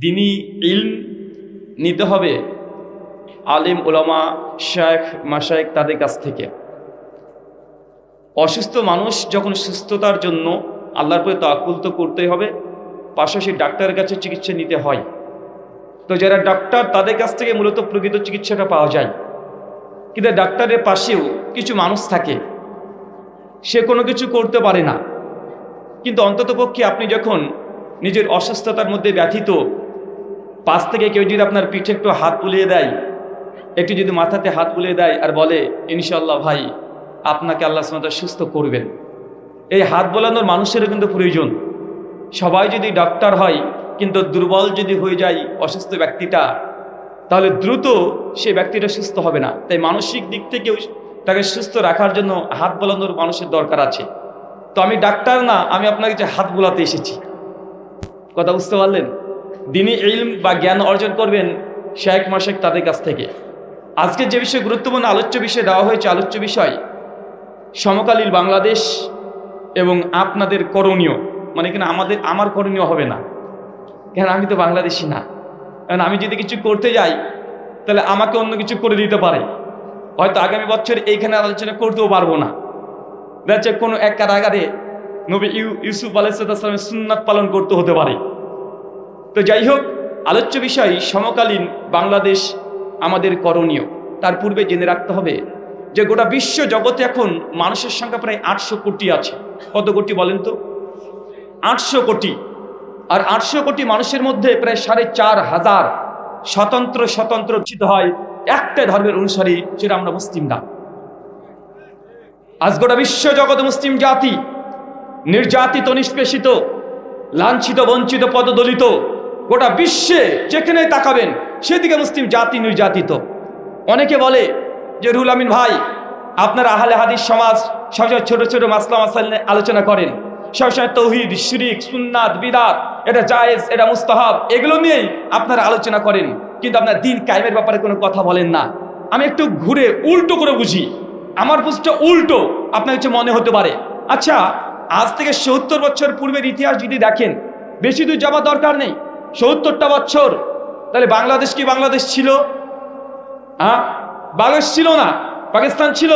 দিনই ইলম নিতে হবে। আলিম ওলামা শেখ মাসায়েক তাদের কাছ থেকে। অসুস্থ মানুষ যখন সুস্থতার জন্য আল্লাহর প্রতি তাকুল তো করতেই হবে, পাশাপাশি ডাক্তারের কাছে চিকিৎসা নিতে হয়। তো যারা ডাক্তার, তাদের কাছ থেকে মূলত প্রকৃত চিকিৎসাটা পাওয়া যায়। কিন্তু ডাক্তারের পাশেও কিছু মানুষ থাকে। সে কোনো কিছু করতে পারে না। কিন্তু অন্ততপক্ষে আপনি যখন নিজের অসুস্থতার মধ্যে ব্যথিত পাশ থেকে কেউ যদি আপনার পিঠে একটু হাত বুলিয়ে দেয়, একটু যদি মাথাতে হাত বুলিয়ে দেয় আর বলে ইনশাল্লাহ ভাই, আপনাকে আল্লাহ সামতা সুস্থ করবেন। এই হাত বোলানোর মানুষেরও কিন্তু প্রয়োজন। সবাই যদি ডাক্তার হয়, কিন্তু দুর্বল যদি হয়ে যায় অসুস্থ ব্যক্তিটা, তাহলে দ্রুত সে ব্যক্তিটা সুস্থ হবে না। তাই মানসিক দিক থেকেও তাকে সুস্থ রাখার জন্য হাত বোলানোর মানুষের দরকার আছে। তো আমি ডাক্তার না, আমি আপনাকে যে হাত বোলাতে এসেছি। কথা বুঝতে পারলেন? দিনই ইলম বা জ্ঞান অর্জন করবেন শেখ মাসেক তাদের কাছ থেকে। আজকে যে বিষয়ে গুরুত্বপূর্ণ আলোচ্য বিষয় দেওয়া হয়েছে, আলোচ্য বিষয়, সমকালীন বাংলাদেশ এবং আপনাদের করণীয়। মানে কিনা আমাদের, আমার করণীয় হবে না। কেন আমি তো বাংলাদেশি না? কারণ আমি যদি কিছু করতে যাই, তাহলে আমাকে অন্য কিছু করে দিতে পারে। হয়তো আগামী বছর এইখানে আলোচনা করতেও পারব না। দেখছে কোনো এক কারাগারে নবী ইউ, ইউসুফ আলাইসালামের সুন্নাত পালন করতে হতে পারে। তো যাই হোক আলোচ্য বিষয় সমকালীন বাংলাদেশ আমাদের করণীয়। তার পূর্বে জেনে রাখতে হবে যে গোটা বিশ্ব জগতে এখন মানুষের সংখ্যা প্রায় আটশো কোটি আছে। কত কোটি বলেন তো? আটশো কোটি। আর আটশো কোটি মানুষের মধ্যে প্রায় সাড়ে চার হাজার স্বতন্ত্র স্বতন্ত্র চিত হয় একটা ধর্মের অনুসারী সেটা আমরা মুসলিমরা আজ গোটা বিশ্ব জগৎ মুসলিম জাতি নির্যাতিত, নিষ্পেষিত, লাঞ্ছিত, বঞ্চিত, পদদলিত গোটা বিশ্বে যেখানে তাকাবেন, সেদিকে মুসলিম জাতি নির্যাতিত। অনেকে বলে যে রুল আমিন ভাই, আপনার আহলে হাদিস সমাজ সবসময় ছোট ছোট মাসলা মাসাল নিয়ে আলোচনা করেন। সবসময় তৌহিদ, শিরিক, সুন্নাত, বিদাত, এটা জায়েজ, এটা মুস্তাহাব, এগুলো নিয়েই আপনারা আলোচনা করেন। কিন্তু আপনার দিন কায়েমের ব্যাপারে কোনো কথা বলেন না। আমি একটু ঘুরে উল্টো করে বুঝি। আমার বুঝটা উল্টো, আপনার কিছু মনে হতে পারে। আচ্ছা আজ থেকে সত্তর বছর পূর্বের ইতিহাস যদি দেখেন, বেশি দূর যাওয়া দরকার নেই। সত্তরটা বছর। তাহলে বাংলাদেশ কি বাংলাদেশ ছিল? হ্যাঁ বাংলাদেশ ছিল না। পাকিস্তান ছিল?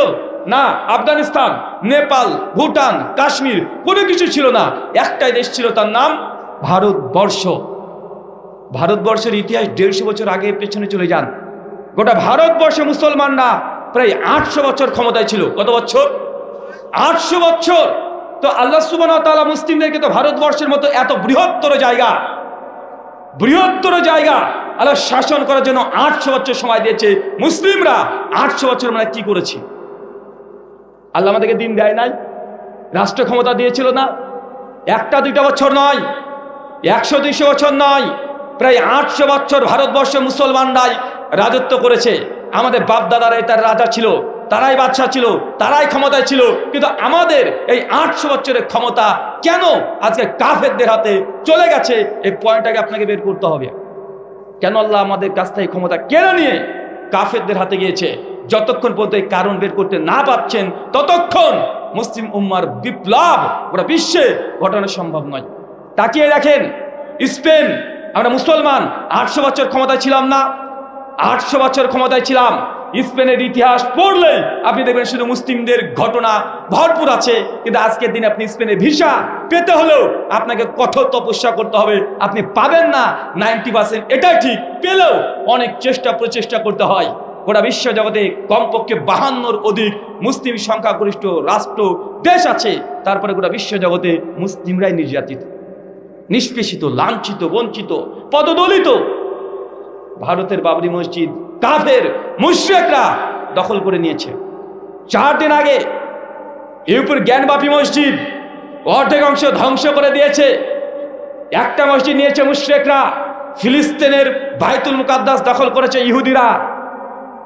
না। আফগানিস্তান, নেপাল, ভুটান, কাশ্মীর, কোনো কিছু ছিল না। একটাই দেশ ছিল তার নাম ভারতবর্ষ। ভারতবর্ষের ইতিহাস দেড়শো বছর আগে পেছনে চলে যান। গোটা ভারতবর্ষে মুসলমানরা প্রায় আটশো বছর ক্ষমতায় ছিল। কত বছর? আটশো বছর। তো আল্লাহ সুবান তালা মুসলিমদেরকে তো ভারতবর্ষের মতো এত বৃহত্তর জায়গা বৃহত্তর জায়গা আল্লাহ শাসন করার জন্য আটশো বছর সময় দিয়েছে। মুসলিমরা আটশো বছর মানে কি করেছি? আল্লাহ আমাদেরকে দিন দেয় নাই, রাষ্ট্র ক্ষমতা দিয়েছিল না, একটা দুইটা বছর নয়, একশো দুইশো বছর নয়, প্রায় আটশো বছর ভারতবর্ষে মুসলমানরাই রাজত্ব করেছে। আমাদের বাপ দাদারাই তার রাজা ছিল। তারাই বাদশাহ ছিল, তারাই ক্ষমতায় ছিল। কিন্তু আমাদের এই আটশো বছরের ক্ষমতা কেন আজকে কাফেরদের হাতে চলে গেছে? এই পয়েন্টটাকে আপনাকে বের করতে হবে। কেন আল্লাহ আমাদের কাছ থেকে ক্ষমতা কেন নিয়ে কাফেরদের হাতে গিয়েছে? যতক্ষণ পর্যন্ত এই কারণ বের করতে না পারছেন, ততক্ষণ মুসলিম উম্মার বিপ্লব ওরা বিশ্বে ঘটানো সম্ভব নয়। তাকিয়ে দেখেন, স্পেন, আমরা মুসলমান, আটশো বছর ক্ষমতায় ছিলাম না। আটশো বছর ক্ষমতায় ছিলাম। স্পেনের ইতিহাস পড়লেই আপনি দেখবেন শুধু মুসলিমদের ঘটনা ভরপুর আছে, কিন্তু আজকের দিনে আপনি স্পেনের ভিসা পেতে হলেও আপনাকে কঠোর তপস্যা করতে হবে। আপনি পাবেন না, নাইনটি পার্সেন্ট এটাই ঠিক। পেলেও অনেক চেষ্টা প্রচেষ্টা করতে হয়। গোটা বিশ্ব জগতে কমপক্ষে বাহান্নর অধিক মুসলিম সংখ্যাগরিষ্ঠ রাষ্ট্র, দেশ আছে। তারপরে গোটা বিশ্ব জগতে মুসলিমরাই নির্যাতিত। নিষ্পেষিত, লাঞ্ছিত, বঞ্চিত, পদদলিত ভারতের বাবরি মসজিদ, কাফের, মুশ্রেকরা দখল করে নিয়েছে। চার দিন আগে ইউপুর জ্ঞানবাপী মসজিদ অর্ধেক অংশ ধ্বংস করে দিয়েছে। একটা মসজিদ নিয়েছে মুশ্রেকরা, ফিলিস্তিনের বাইতুল মুকাদ্দাস দখল করেছে ইহুদিরা।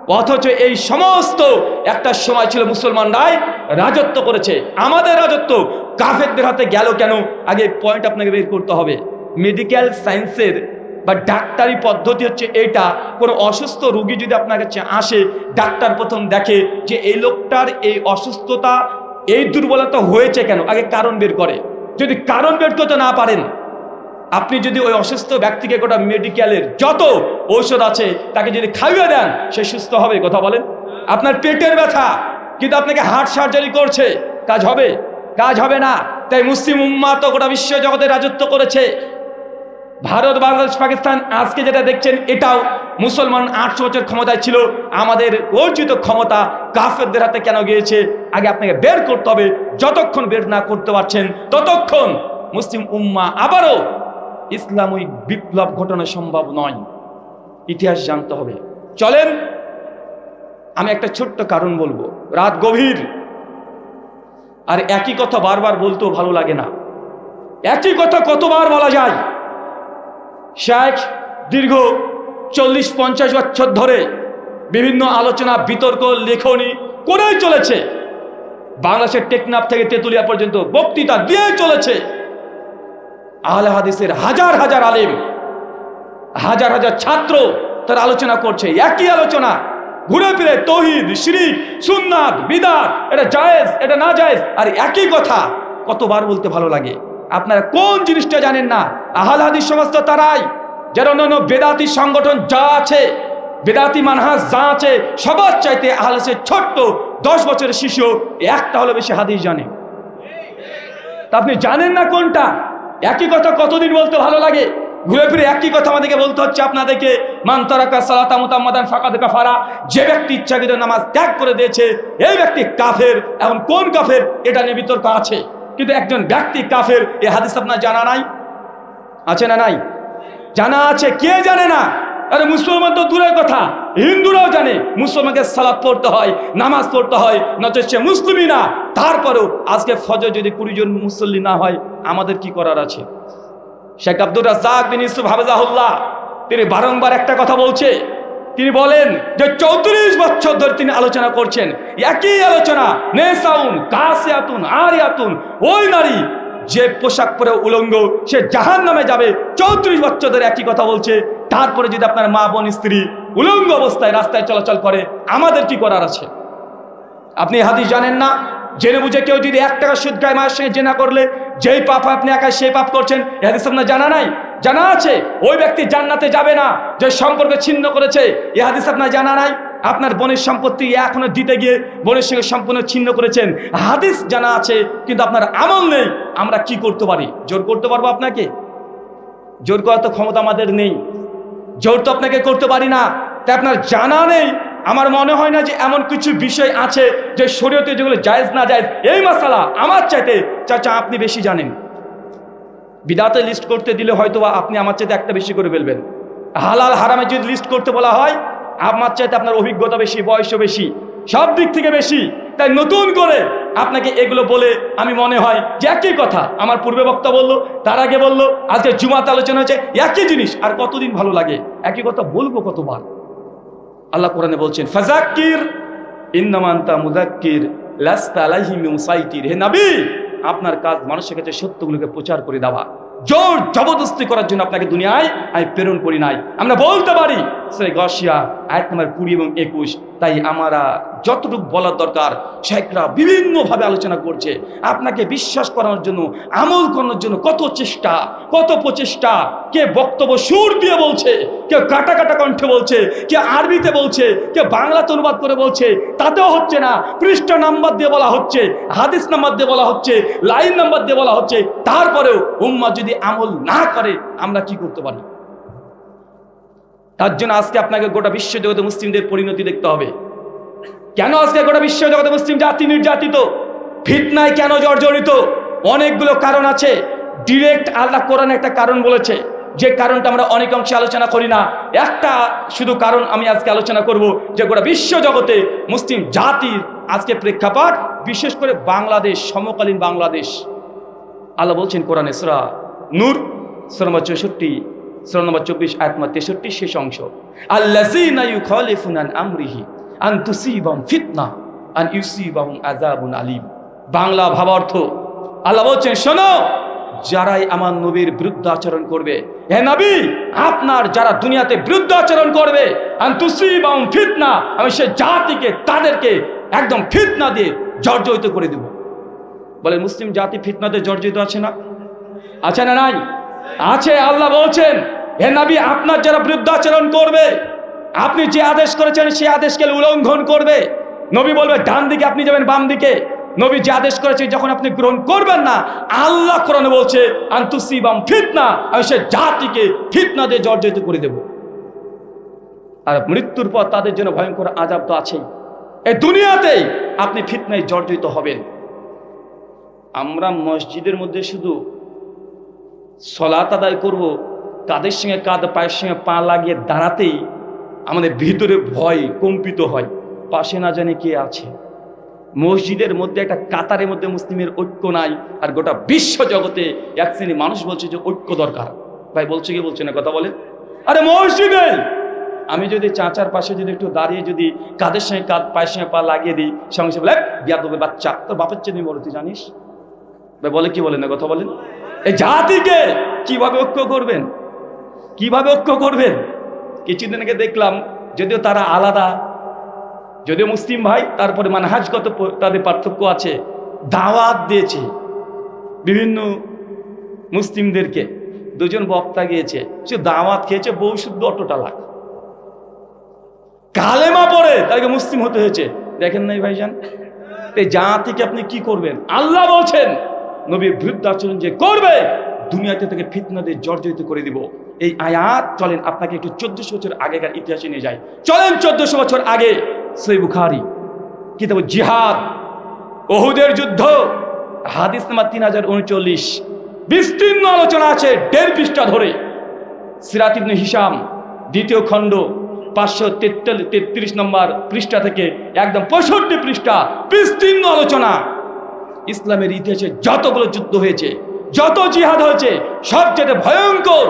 অথচ এই সমস্ত একটা সময় ছিল মুসলমানরাই রাজত্ব করেছে। আমাদের রাজত্ব কাফেরদের হাতে গেল কেন? আগে পয়েন্ট আপনাকে বের করতে হবে। মেডিকেল সায়েন্সের বা ডাক্তারি পদ্ধতি হচ্ছে এইটা কোনো অসুস্থ রুগী যদি আপনার কাছে আসে, ডাক্তার প্রথম দেখে যে এই লোকটার এই অসুস্থতা, এই দুর্বলতা হয়েছে কেন? আগে কারণ বের করে। যদি কারণ বের করতে না পারেন, আপনি যদি ওই অসুস্থ ব্যক্তিকে গোটা মেডিকেলের যত ঔষধ আছে তাকে যদি খাইয়ে দেন, সে সুস্থ হবে কথা বলেন? আপনার পেটের ব্যথা, কিন্তু আপনাকে হার্ট সার্জারি করছে, কাজ হবে? কাজ হবে না। তাই মুসলিম উম্মা তো গোটা বিশ্ব জগতে রাজত্ব করেছে। ভারত, বাংলাদেশ, পাকিস্তান, আজকে যেটা দেখছেন, এটাও মুসলমান আটশো বছর ক্ষমতায় ছিল। আমাদের অর্জিত ক্ষমতা কাফেরদের হাতে কেন গিয়েছে? আগে আপনাকে বের করতে হবে। যতক্ষণ বের না করতে পারছেন, ততক্ষণ মুসলিম উম্মা আবারও ইসলামী বিপ্লব ঘটানো সম্ভব নয়। ইতিহাস জানতে হবে। চলেন, আমি একটা ছোট্ট কারণ বলব। রাত গভীর। আর একই কথা বারবার বলতেও ভালো লাগে না। একই কথা কতবার বলা যায়? শেখ দীর্ঘ চল্লিশ পঞ্চাশ বছর ধরে বিভিন্ন আলোচনা, বিতর্ক, লেখনী করেই চলেছে। বাংলাদেশের টেকনাফ থেকে তেতুলিয়া পর্যন্ত বক্তৃতা দিয়ে চলেছে। আহলে হাদিসের হাজার হাজার আলেম, হাজার হাজার ছাত্র তার আলোচনা করছে। একই আলোচনা, ঘুরে ফিরে তহিদ, শিরিক, সুন্নাত, বিদাত, এটা জায়েজ, এটা না জায়েজ, আর একই কথা কতবার বলতে ভালো লাগে? আপনারা কোন জিনিসটা জানেন না? আহাল হাদিস সমস্ত তারাই যারা অন্যান্য বেদাতি সংগঠন যা আছে, বেদাতি মানহাজ যা আছে, সবার চাইতে আহলাসের ছোট্ট দশ বছরের শিশু একটা হলো বেশি হাদিস জানে। তা আপনি জানেন না কোনটা? একই কথা কতদিন বলতে ভালো লাগে? ঘুরে ফিরে একই কথা আমাদেরকে বলতে হচ্ছে আপনাদেরকে মান্তারাকা সালাতা মুতাম্মাদান ফাকাদ ফারা যে ব্যক্তি ইচ্ছাকৃত নামাজ ত্যাগ করে দিয়েছে, এই ব্যক্তি কাফের এখন কোন কাফের, এটা নিয়ে বিতর্ক আছে। কিন্তু একজন ব্যক্তি কাফের এই হাদিস আপনার জানা নাই। আছে না নাই? জানা আছে, কে জানে না? আরে মুসলমান তো দূরের কথা। হিন্দুরাও জানে, মুসলমানকে সালাদ পড়তে হয়, নামাজ পড়তে হয় নচেত সে মুসলিমই না। তারপরেও আজকে ফজর যদি কুড়ি জন মুসল্লি না হয়, আমাদের কি করার আছে? শেখ আব্দুর রাজাক বিন ইউসুফ হাফেজাহুল্লাহ, তিনি বারংবার একটা কথা বলছে। তিনি বলেন যে চৌত্রিশ বছর ধরে তিনি আলোচনা করছেন। একই আলোচনা, নেসাউন কাসিয়াতুন আরিয়াতুন, ওই নারী যে পোশাক পরে উলঙ্গ, সে জাহান নামে যাবে। চৌত্রিশ বছর ধরে একই কথা বলছে। তারপরে যদি আপনার মা, বোন, স্ত্রী উলঙ্গ অবস্থায় রাস্তায় চলাচল করে, আমাদের কি করার আছে? আপনি হাদিস জানেন না? জেনে বুঝে কেউ যদি এক টাকা সুদ খায় মায়ের সঙ্গে জেনা করলে, যেই পাপ আপনি একাই সেই পাপ করছেন, এ হাদিস আপনার জানা নাই? জানা আছে। ওই ব্যক্তি জান্নাতে যাবে না। যে সম্পর্ক ছিন্ন করেছে, এ হাদিস আপনার জানা নাই? আপনার বোনের সম্পত্তি এখনও দিতে গিয়ে বোনের সঙ্গে সম্পূর্ণ ছিন্ন করেছেন। হাদিস জানা আছে, কিন্তু আপনার আমল নেই। আমরা কি করতে পারি? জোর করতে পারব আপনাকে? জোর করার তো ক্ষমতা আমাদের নেই। জোর তো আপনাকে করতে পারি না। তাই আপনার জানা নেই। আমার মনে হয় না যে এমন কিছু বিষয় আছে যে শরীয়তে যেগুলো জায়েজ না জায়েজ। এই মশালা আমার চাইতে চাচা, আপনি বেশি জানেন। বিদাতে লিস্ট করতে দিলে হয়তো আপনি আমার চাইতে একটা বেশি করে ফেলবেন। হালাল হারামে যদি লিস্ট করতে বলা হয় আমার চাইতে আপনার অভিজ্ঞতা বেশি, বয়সও বেশি, সব দিক থেকে বেশি। তাই নতুন করে আপনাকে এগুলো বলে আমি মনে হয় যে একই কথা আমার পূর্বে বক্তা বলল, তার আগে বলল, আজকে জুমাতে আলোচনা হচ্ছে একই জিনিস, আর কতদিন ভালো লাগে? একই কথা বলব কতবার? আল্লাহ কোরআনে বলছেন ফাজাক্কির ইন্নামান্তা মুদাক্কির লাস্তা আলাইহিম মুসাইতির হে নবী, আপনার কাজ মানুষের কাছে সত্যগুলোকে প্রচার করে দেওয়া। জোর জবরদস্তি করার জন্য আপনাকে দুনিয়ায় আমি প্রেরণ করি নাই। আমরা বলতে পারি সেই গসিয়া আয়াত নাম্বার কুড়ি এবং একুশ। তাই আমরা যতটুকু বলার দরকার, শেখরা বিভিন্নভাবে আলোচনা করছে। আপনাকে বিশ্বাস করানোর জন্য, আমল করানোর জন্য কত চেষ্টা, কত প্রচেষ্টা, কে বক্তব্য সুর দিয়ে বলছে কেউ কাটা কাটা কণ্ঠে বলছে, কে আরবিতে বলছে, কে বাংলাতে অনুবাদ করে বলছে, তাতেও হচ্ছে না। পৃষ্ঠ নাম্বার দিয়ে বলা হচ্ছে, হাদিস নাম্বার দিয়ে বলা হচ্ছে, লাইন নাম্বার দিয়ে বলা হচ্ছে। তারপরেও উম্মা যদি আমল না করে, আমরা কি করতে পারি? তার জন্য আজকে আপনাকে গোটা বিশ্ব জগতে মুসলিমদের পরিণতি দেখতে হবে। কেন আজকে গোটা বিশ্ব জগতে মুসলিম জাতি নির্যাতিত? ফিতনায় কেন জর্জরিত? অনেকগুলো কারণ আছে। ডিরেক্ট আল্লাহ কোরআন একটা কারণ বলেছে। যে কারণটা আমরা অনেক অংশে আলোচনা করি না। একটা শুধু কারণ আমি আজকে আলোচনা করব যে গোটা বিশ্ব জগতে মুসলিম জাতির আজকে প্রেক্ষাপট, বিশেষ করে বাংলাদেশ, সমকালীন বাংলাদেশ। আল্লাহ বলছেন কোরআনে সরা নূর, সরা নম্বর চৌষট্টি। সরা নম্বর চব্বিশ, আয়াত তেষট্টি, শেষ অংশ। আন আমরিহি আন তুসিবাহুম ফিতনা, আন ইউসিবাহুম আযাবুন আলীম। বাংলা ভাবার্থ, আল্লাহ বলছেন, শোনো, যারাই আমার নবীর বিরুদ্ধে আচরণ করবে, হে নবী, আপনার যারা দুনিয়াতে বিরুদ্ধ আচরণ করবে, আন তুসিবাহুম ফিতনা, আমি সে জাতিকে, তাদেরকে একদম ফিতনা দিয়ে জর্জরিত করে দেব। বলে মুসলিম জাতি ফিতনাতে জর্জরিত আছে না? আছে না নাই? আছে, আল্লাহ বলছেন, হে নবী, আপনার যারা বৃদ্ধাচরণ করবে, আপনি যে আদেশ করেছেন সেই আদেশকে উল্লঙ্ঘন করবে। নবী বলবে, ডান দিকে আপনি যাবেন, বাম দিকে। নবী যে আদেশ করেছে, যখন আপনি গ্রহণ করবেন না, আল্লাহ কোরআনে বলছে, আন্তুসিবাম ফিতনা, আমি সে জাতিকে ফিতনা দিয়ে জর্জরিত করে দেব। আর মৃত্যুর পর তাদের জন্য ভয়ঙ্কর আজাব তো আছেই। এই দুনিয়াতেই আপনি ফিতনায় জর্জরিত হবেন। আমরা মসজিদের মধ্যে শুধু সলাত আদায় করব, কাদের সঙ্গে কাঁধ, পায়ের সঙ্গে পা লাগিয়ে দাঁড়াতেই আমাদের ভিতরে ভয় কম্পিত হয়। পাশে না জানি কে আছে। মসজিদের মধ্যে একটা কাতারের মধ্যে মুসলিমের ঐক্য নাই, আর গোটা বিশ্ব জগতে এক শ্রেণি মানুষ বলছে যে ঐক্য দরকার। ভাই, বলছে কি, বলছে না, কথা বলে? আরে মসজিদে! আমি যদি চাচার পাশে যদি একটু দাঁড়িয়ে যদি কাদের সঙ্গে কাঁধ, পায়ের সঙ্গে পা লাগিয়ে দিই, সঙ্গে সঙ্গে বলে বিয়া দেবে বাচ্চা। তোর বাপের চেয়ে বলো তুই জানিস? ভাই, বলে কি বলেন না, কথা বলেন এই জাতিকে কীভাবে ঐক্য করবেন? কীভাবে ঐক্য করবেন? কিছুদিন আগে দেখলাম, যদিও তারা আলাদা, যদিও মুসলিম ভাই, তারপরে মানহাজগত তাদের পার্থক্য আছে, দাওয়াত দিয়েছে বিভিন্ন মুসলিমদেরকে। দুজন বক্তা গিয়েছে, সে দাওয়াত খেয়েছে, বউ শুদ্ধ অটোটা লাখ। কালেমা পড়ে, তাকে মুসলিম হতে হয়েছে। দেখেন নাই ভাইজান? এই জাতিকে আপনি কি করবেন? আল্লাহ বলছেন নবীর বৃদ্ধাচরণ যে করবে, দুনিয়াতে থেকে ফিতনাদের জর্জরিত করে দিব। এই আয়াত, চলেন আপনাকে একটু চোদ্দশো বছর আগেকার ইতিহাসে নিয়ে যায় চলেন চোদ্দশো বছর আগে, সই বুখারি কি কিতাব জিহাদ, ওহুদের যুদ্ধ, হাদিস নাম্বার তিন হাজার উনচল্লিশ। বিস্তীর্ণ আলোচনা আছে দেড় পৃষ্ঠা ধরে। সিরাত ইবনে হিসাম দ্বিতীয় খণ্ড, পাঁচশো তেত্রিশ নম্বর পৃষ্ঠা থেকে একদম পঁয়ষট্টি পৃষ্ঠা বিস্তীর্ণ আলোচনা। ইসলামের ইতিহাসে যতগুলো যুদ্ধ হয়েছে, যত জিহাদ হয়েছে সবচেয়ে ভয়ঙ্কর।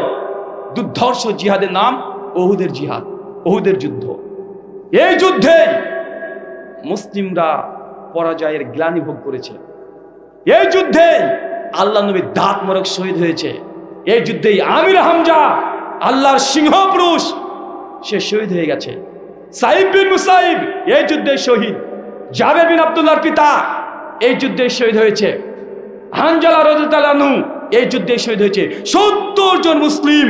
দুর্ধর্ষ জিহাদের নাম ওহুদের জিহাদ, ওহুদের যুদ্ধ। এই যুদ্ধে মুসলিমরা পরাজয়ের গ্লানি ভোগ করেছে। এই যুদ্ধে আল্লাহ নবী দাঁত মরক শহীদ হয়েছে। এই যুদ্ধেই আমির হামজা, আল্লাহর সিংহ পুরুষ সে শহীদ হয়ে গেছে। সাইব বিন মুসাইব এই যুদ্ধে শহীদ। জাবের বিন আব্দুল্লাহর পিতা যুদ্ধে শহীদ হয়েছে। হানজালা রজতালানু এই যুদ্ধে শহীদ হয়েছে। সত্তর জন মুসলিম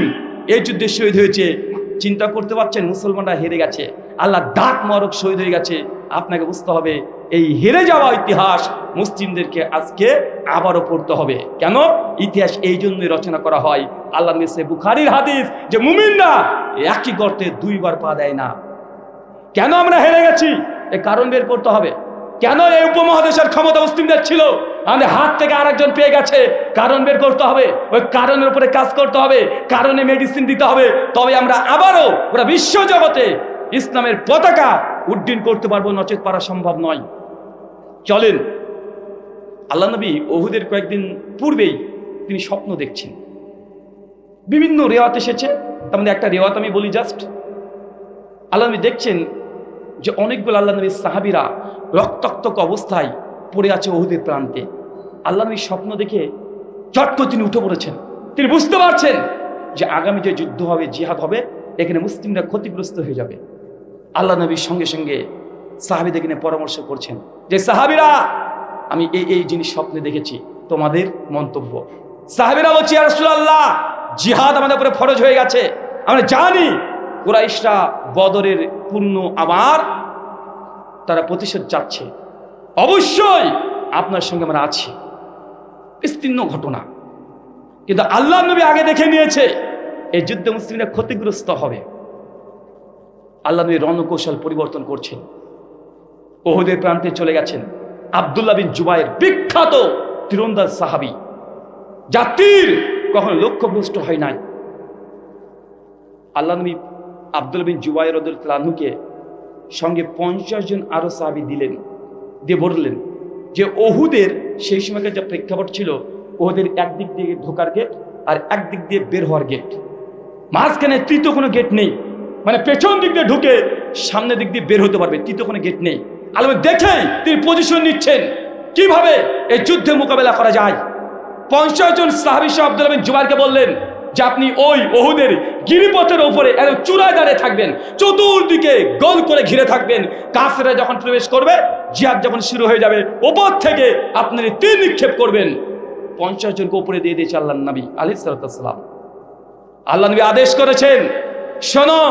এই যুদ্ধে শহীদ হয়েছে। চিন্তা করতে পারছেন, মুসলমানরা হেরে গেছে। আল্লাহ দাঁত মরক শহীদ হয়ে গেছে। আপনাকে বুঝতে হবে, এই হেরে যাওয়া ইতিহাস মুসলিমদেরকে আজকে আবারও পড়তে হবে। কেন? ইতিহাস এই জন্যই রচনা করা হয়। আল্লাহ নিসে বুখারির হাদিস যে মুমিনরা একই গর্তে দুইবার পা দেয় না। কেন আমরা হেরে গেছি? এ কারণ বের করতে হবে। কেন এই উপমহাদেশের ক্ষমতা মুসলিমদের ছিল? আমাদের হাত থেকে আরেকজন পেয়ে গেছে। কারণ বের করতে হবে। ওই কারণের উপরে কাজ করতে হবে। কারণে মেডিসিন দিতে হবে। তবে আমরা আবারও ওরা বিশ্ব জগতে ইসলামের পতাকা উড্ডীন করতে পারব, নচেত পারা সম্ভব নয়। চলেন, আল্লাহ নবী ওহুদের কয়েকদিন পূর্বেই তিনি স্বপ্ন দেখছেন। বিভিন্ন রেওয়াত এসেছে। তার মধ্যে একটা রেওয়াত আমি বলি জাস্ট আল্লাহ নবী দেখছেন যে অনেকগুলো আল্লাহ নবীর সাহাবিরা রক্তাক্তক অবস্থায় পড়ে আছে ওহুদের প্রান্তে। আল্লাহ নবীর স্বপ্ন দেখে চট করে তিনি উঠে পড়েছেন। তিনি বুঝতে পারছেন যে আগামী যে যুদ্ধ হবে, জিহাদ হবে, এখানে মুসলিমরা ক্ষতিগ্রস্ত হয়ে যাবে। আল্লাহ নবীর সঙ্গে সঙ্গে সাহাবিদের নিয়ে পরামর্শ করছেন যে, সাহাবিরা, আমি এই এই জিনিস স্বপ্নে দেখেছি, তোমাদের মন্তব্য। সাহাবিরা বলছি আল্লাহ জিহাদ আমাদের উপরে ফরজ হয়ে গেছে। আমরা জানি কুরাইশরা বদরের পূর্ণ আবার তারা প্রতিশোধ যাচ্ছে। অবশ্যই আপনার সঙ্গে আমরা আছি। বিস্তীর্ণ ঘটনা। কিন্তু আল্লাহ নবী আগে দেখে নিয়েছে, এই যুদ্ধে মুসলিমরা ক্ষতিগ্রস্ত হবে। আল্লাহ নবী রণকৌশল পরিবর্তন করছেন। ওহুদের প্রান্তে চলে গেছেন আবদুল্লাহ বিন জুবাইর বিখ্যাত তীরন্দাজ সাহাবি। জাতির কখনো লক্ষ্যভ্রষ্ট হয় নাই। আল্লাহ নবী আব্দুল বিন জুবাই রদুল্লাহকে সঙ্গে পঞ্চাশ জন আরও সাহাবি দিলেন, দিয়ে বললেন যে ওহুদের সেই সময়কার যে প্রেক্ষাপট ছিল, ওহুদের একদিক দিয়ে ঢোকার গেট আর একদিক দিয়ে বের হওয়ার গেট মাঝখানে তৃতীয় কোনো গেট নেই মানে পেছন দিক দিয়ে ঢুকে সামনের দিক দিয়ে বের হতে পারবে, তৃতীয় কোনো গেট নেই। আলমে দেখেই তিনি পজিশন নিচ্ছেন, কীভাবে এই যুদ্ধে মোকাবেলা করা যায়? পঞ্চাশ জন সাহাবি শাহ আব্দুল আমিন জুবাইরকে বললেন যে আপনি ওই ওহুদের গিরিপথের ওপরে একদম চূড়ায় দাঁড়িয়ে থাকবেন, চতুর্দিকে গোল করে ঘিরে থাকবেন। কাফেরা যখন প্রবেশ করবে, জিহাদ যখন শুরু হয়ে যাবে, ওপর থেকে আপনার তীর নিক্ষেপ করবেন। পঞ্চাশ জনকে উপরে দিয়ে দিয়েছে আল্লাহ নবী আলি সালাম। আল্লাহ নবী আদেশ করেছেন, শোনো,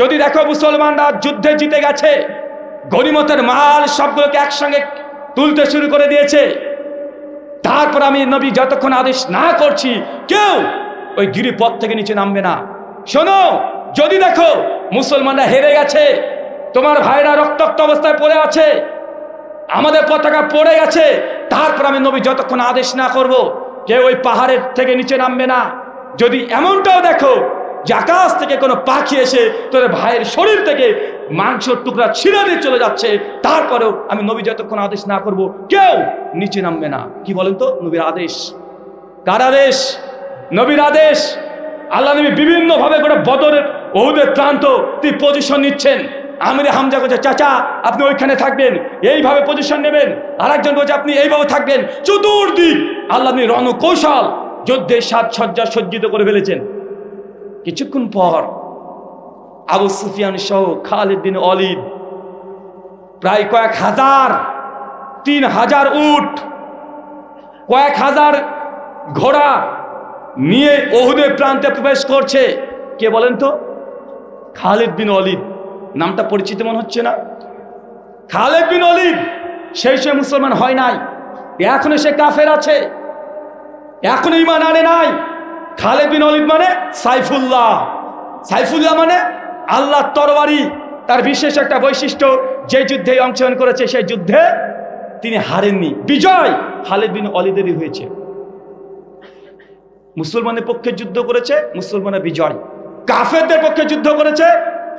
যদি দেখো মুসলমানরা যুদ্ধে জিতে গেছে গরিমতের মাল সবগুলোকে একসঙ্গে তুলতে শুরু করে দিয়েছে। তারপর আমি নবী যতক্ষণ আদেশ না করছি, কেউ ওই গিরিপথ থেকে নিচে নামবে না। শোনো, যদি দেখো মুসলমানরা হেরে গেছে, তোমার ভাইরা রক্তাক্ত অবস্থায় পড়ে আছে, আমাদের পতাকা পড়ে গেছে, তারপর আমি নবী যতক্ষণ আদেশ না করব কেউ ওই পাহাড়ের থেকে নিচে নামবে না। যদি এমনটাও দেখো যে আকাশ থেকে কোনো পাখি এসে তোর ভাইয়ের শরীর থেকে মাংসর টুকরা ছিঁড়ে দিয়ে চলে যাচ্ছে, তারপরেও আমি নবী যতক্ষণ আদেশ না করব, কেউ নিচে নামবে না। কি বলেন তো? নবীর আদেশ। কার আদেশ? নবীর আদেশ। আল্লাহ নবী বিভিন্নভাবে করে বদরের, ওহুদের প্রান্ত তিনি পজিশন নিচ্ছেন। আমিরে হামজা করছে চাচা, আপনি ওইখানে থাকবেন, এইভাবে পজিশন নেবেন। আর একজন বলছে, আপনি এইভাবে থাকবেন। চতুর্দিক আল্লাহ নবী রণকৌশল যুদ্ধের সাজসজ্জা সজ্জিত করে ফেলেছেন। কিছুক্ষণ পর আবু সুফিয়ান সহ খালিদ বিন অলিদ প্রায় কয়েক হাজার, তিন হাজার উট, কয়েক হাজার ঘোড়া নিয়ে ওহুদের প্রান্তে প্রবেশ করছে। কে বলেন তো? খালেদ বিন অলিদ নামটা পরিচিত মনে হচ্ছে না? খালেদ বিন অলিদ সেই সে মুসলমান হয় নাই। এখনও সে কাফের আছে। এখনও ইমান আনে নাই। খালেদ বিন অলিদ মানে সাইফুল্লাহ। সাইফুল্লাহ মানে আল্লাহ তরবারি। তার বিশেষ একটা বৈশিষ্ট্য, যে যুদ্ধে অংশগ্রহণ করেছে সেই যুদ্ধে তিনি হারেননি। বিজয় খালেদ বিন অলিদেরই হয়েছে। মুসলমানের পক্ষে যুদ্ধ করেছে, মুসলমানের বিজয়। কাফেরদের পক্ষে যুদ্ধ করেছে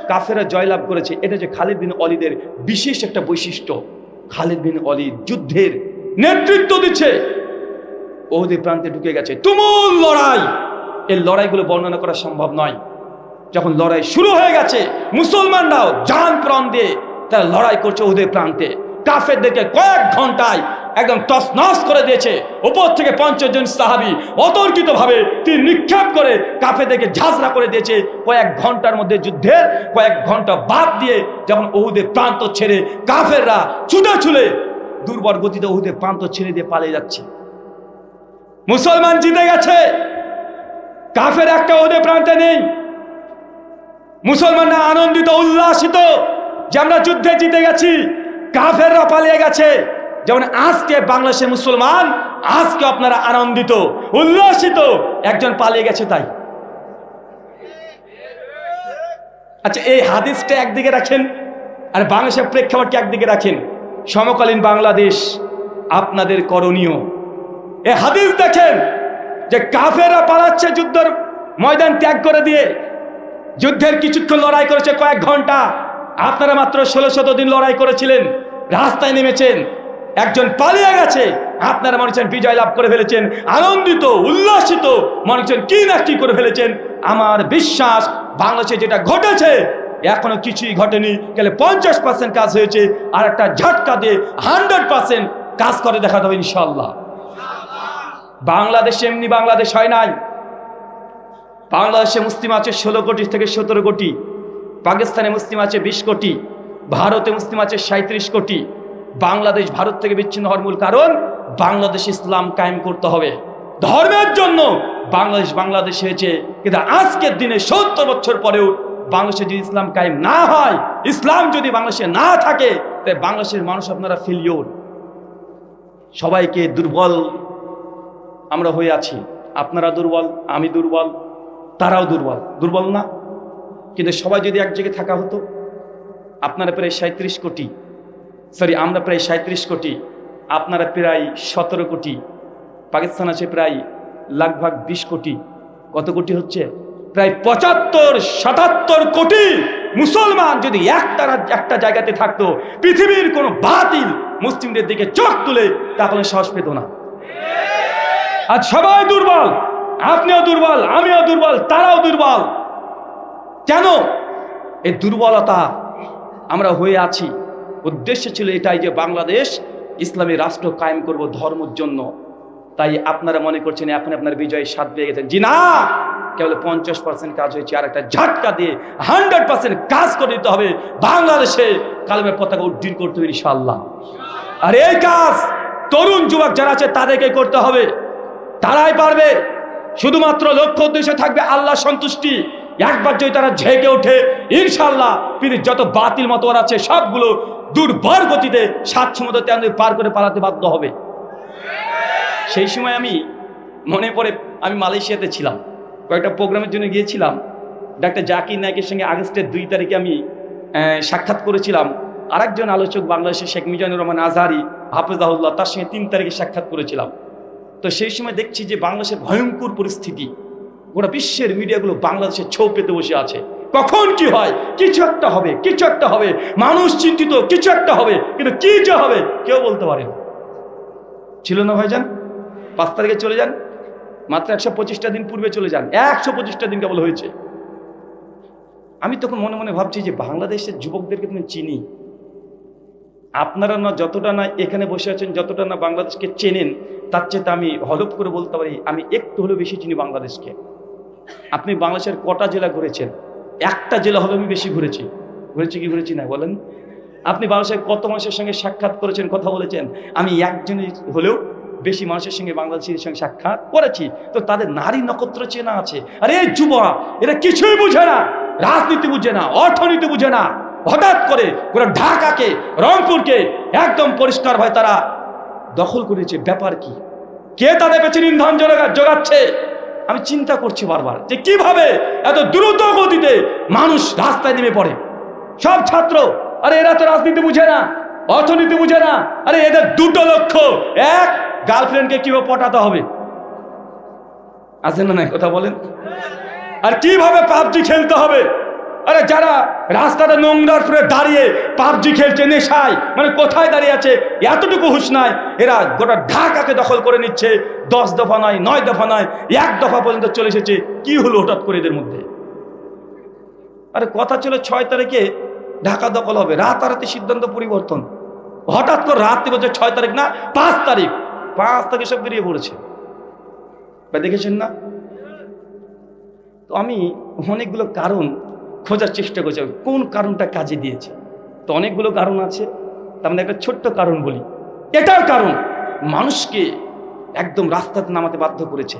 কাফেরা জয়লাভ করেছে। এটা যে খালিদ বিন অলিদের বিশেষ একটা বৈশিষ্ট্য। খালিদ বিন অলি যুদ্ধের নেতৃত্ব দিচ্ছে। ওদের প্রান্তে ঢুকে গেছে। তুমুল লড়াই। এই লড়াইগুলো বর্ণনা করা সম্ভব নয়। যখন লড়াই শুরু হয়ে গেছে, মুসলমানরাও জান প্রাণ দিয়ে তারা লড়াই করছে ওদের প্রান্তে। কাফেরদেরকে কয়েক ঘন্টায় একদম তসনস করে দিয়েছে। ওপর থেকে পঞ্চাশ জন সাহাবি অতর্কিত ভাবে তিনি নিক্ষেপ করে কাফেরদেরকে ঝাঁঝরা করে দিয়েছে। কয়েক ঘণ্টার মধ্যে যুদ্ধের কয়েক ঘণ্টা বাদ দিয়ে যখন ওহুদের প্রান্ত ছেড়ে কাফেররা ছুটে ছুলে দুর্বল গতিতে ওহুদের প্রান্ত ছেড়ে দিয়ে পালিয়ে যাচ্ছে। মুসলমান জিতে গেছে। কাফের একটা ওদের প্রান্তে নেই। মুসলমানরা আনন্দিত, উল্লাসিত যে আমরা যুদ্ধে জিতে গেছি, কাফেররা পালিয়ে গেছে। যেমন আজকে বাংলাদেশের মুসলমান, আজকে আপনারা আনন্দিত, উল্লাসিত, একজন পালিয়ে গেছে তাই। আচ্ছা এই হাদিসটা একদিকে রাখেন, আর বাংলাদেশের প্রেক্ষাপটকে একদিকে রাখেন। সমকালীন বাংলাদেশ আপনাদের করণীয়। এ হাদিস দেখেন যে কাফেরা পালাচ্ছে যুদ্ধের ময়দান ত্যাগ করে দিয়ে। যুদ্ধের কিছুক্ষণ লড়াই করেছে কয়েক ঘণ্টা। আপনারা মাত্র ষোলো শত দিন লড়াই করেছিলেন, রাস্তায় নেমেছেন। একজন পালিয়ে গেছে। আপনারা মনে হচ্ছেন বিজয় লাভ করে ফেলেছেন, আনন্দিত, উল্লাসিত, মনে হচ্ছেন কি না কি করে ফেলেছেন? আমার বিশ্বাস, বাংলাদেশে যেটা ঘটেছে, এখনও কিছুই ঘটেনি। গেলে পঞ্চাশ পার্সেন্ট কাজ হয়েছে, আর একটা ঝটকা দিয়ে হান্ড্রেড পার্সেন্ট কাজ করে দেখা যাবে ইনশাল্লাহ বাংলাদেশে এমনি বাংলাদেশ হয় নাই। বাংলাদেশে মুসলিম আছে ষোলো কোটি থেকে সতেরো কোটি, পাকিস্তানে মুসলিম আছে বিশ কোটি, ভারতে মুসলিম আছে সাঁত্রিশ কোটি বাংলাদেশ, ভারত থেকে বিচ্ছিন্ন হওয়ার মূল কারণ বাংলাদেশ ইসলাম কায়েম করতে হবে। ধর্মের জন্য বাংলাদেশ বাংলাদেশ হয়েছে। কিন্তু আজকের দিনে সত্তর বছর পরেও বাংলাদেশে যদি ইসলাম কায়েম না হয়, ইসলাম যদি বাংলাদেশে না থাকে তাই বাংলাদেশের মানুষ আপনারা ফেলিওর সবাইকে দুর্বল আমরা হয়ে আছি। আপনারা দুর্বল, আমি দুর্বল, তারাও দুর্বল। দুর্বল না? কিন্তু সবাই যদি এক জায়গায় থাকা হতো, আপনারা প্রায় সাঁত্রিশ কোটি সরি, আমরা প্রায় সাঁত্রিশ কোটি, আপনারা প্রায় সতেরো কোটি, পাকিস্তান আছে প্রায় লাগভাগ বিশ কোটি। কত কোটি হচ্ছে? প্রায় পঁচাত্তর, সাতাত্তর কোটি মুসলমান যদি একটা একটা জায়গাতে থাকতো, পৃথিবীর কোনো বাতিল মুসলিমদের দিকে চোখ তুলে, তাহলে সাহস পেত না। আজ সবাই দুর্বল, আপনিও দুর্বল, আমিও দুর্বল, তারাও দুর্বল। কেন? এই দুর্বলতা আমরা হয়ে আছি। উদ্দেশ্য ছিল এটাই যে বাংলাদেশ ইসলামী রাষ্ট্র কায়েম করব ধর্মের জন্য। তাই আপনারা মনে করছেন এখন আপনার বিজয় স্বাদ পেয়ে গেছেন। জি না! কেবল পঞ্চাশ পার্সেন্ট কাজ হয়েছে, আর একটা ঝাটকা দিয়ে হান্ড্রেড পার্সেন্ট কাজ করে দিতে হবে বাংলাদেশে। কালমের পতাকা উড্ডীন করতে হবে ইনশাল্লাহ আর এই কাজ তরুণ যুবক যারা আছে তাদেরকে করতে হবে। তারাই পারবে। শুধুমাত্র লক্ষ্য উদ্দেশ্যে থাকবে আল্লাহ সন্তুষ্টি। একবার যদি তারা ঝেঁকে ওঠে ইনশাল্লাহ পৃথিবীর যত বাতিল মতোয়ার আছে, সবগুলো দুর্বার গতিতে সাত সমুদ্র তেমনি পার করে পালাতে বাধ্য হবে। সেই সময় আমি মনে পড়ে আমি মালয়েশিয়াতে ছিলাম। কয়েকটা প্রোগ্রামের জন্য গিয়েছিলাম। ডাক্তার জাকির নায়কের সঙ্গে আগস্টের দুই তারিখে আমি সাক্ষাৎ করেছিলাম। আরেকজন আলোচক বাংলাদেশের শেখ মিজানুর রহমান আজহারি হাফেজাহুল্লাহ তার সঙ্গে তিন তারিখে সাক্ষাৎ করেছিলাম। তো সেই সময় দেখছি যে বাংলাদেশের ভয়ঙ্কর পরিস্থিতি। গোটা বিশ্বের মিডিয়াগুলো বাংলাদেশের ছৌ পেতে বসে আছে। কখন কি হয়? কিছু একটা হবে, কিছু একটা হবে। মানুষ চিন্তিত, কিছু একটা হবে, কিন্তু কি যে হবে, কেউ বলতে পারে ছিল না ভাইজান? পাঁচ তারিখে চলে যান। মাত্র একশো পঁচিশটা দিন পূর্বে চলে যান। একশো পঁচিশটা দিন কেবল হয়েছে। আমি তখন মনে মনে ভাবছি যে বাংলাদেশের যুবকদেরকে তুমি চিনি। আপনারা না যতটা না এখানে বসে আছেন, যতটা না বাংলাদেশকে চেনেন, তার চেয়ে আমি হলপ করে বলতে পারি, আমি একটু হলেও বেশি চিনি বাংলাদেশকে। আপনি বাংলাদেশের কটা জেলা ঘুরেছেন? একটা জেলা হবে, আমি বেশি ঘুরেছি। ঘুরেছি কি ঘুরেছি না, বলেন। আপনি বাংলাদেশের কত মানুষের সঙ্গে সাক্ষাৎ করেছেন, কথা বলেছেন? আমি একজনই হলেও বেশি মানুষের সঙ্গে বাংলাদেশের সঙ্গে সাক্ষাৎ করেছি। তো তাদের নারী নক্ষত্র চেনা আছে। আরে যুবা এরা কিছুই বুঝে না। রাজনীতি বুঝে না, অর্থনীতি বুঝে না। হঠাৎ করে পুরো ঢাকাকে, রংপুরকে একদম পরিষ্কার হয় তারা দখল করেছে। ব্যাপার কি? কে তাদের পেছনে ইন্ধন জোগা- জোগাচ্ছে? আমি চিন্তা করছি বারবার যে কীভাবে এত দ্রুত গতিতে মানুষ রাস্তায় নেমে পড়ে। সব ছাত্র, আরে এরা তো রাজনীতি বুঝে না, অর্থনীতি বুঝে না, আরে এদের দুটো লক্ষ্য, এক গার্লফ্রেন্ডকে কীভাবে পটাতে হবে। আছে না কথা বলেন। আর কীভাবে পাবজি খেলতে হবে? আরে যারা রাস্তাতে নোংরার করে দাঁড়িয়ে পাবজি খেলছে, নেশায় মানে কোথায় দাঁড়িয়ে আছে, এতটুকু হুশ নাই, এরা গোটা ঢাকাকে দখল করে নিচ্ছে, দশ দফা নয় নয় দফা নয় এক দফা পর্যন্ত চলে এসেছে, কি হলো হঠাৎ করে এদের মধ্যে? আরে কথা ছিল ছয় তারিখে, ঢাকা দখল হবে, রাতারাতি সিদ্ধান্ত পরিবর্তন। হঠাৎ করে রাত্রি বলছে ছয় তারিখ না, পাঁচ তারিখ পাঁচ তারিখ সব বেরিয়ে পড়েছে। দেখেছেন না? তো আমি অনেকগুলো কারণ খোঁজার চেষ্টা করছি, কোন কারণটা কাজে দিয়েছে? তো অনেকগুলো কারণ আছে, তার মধ্যে একটা ছোট্ট কারণ বলি। এটার কারণ, মানুষকে একদম রাস্তাতে নামাতে বাধ্য করেছে।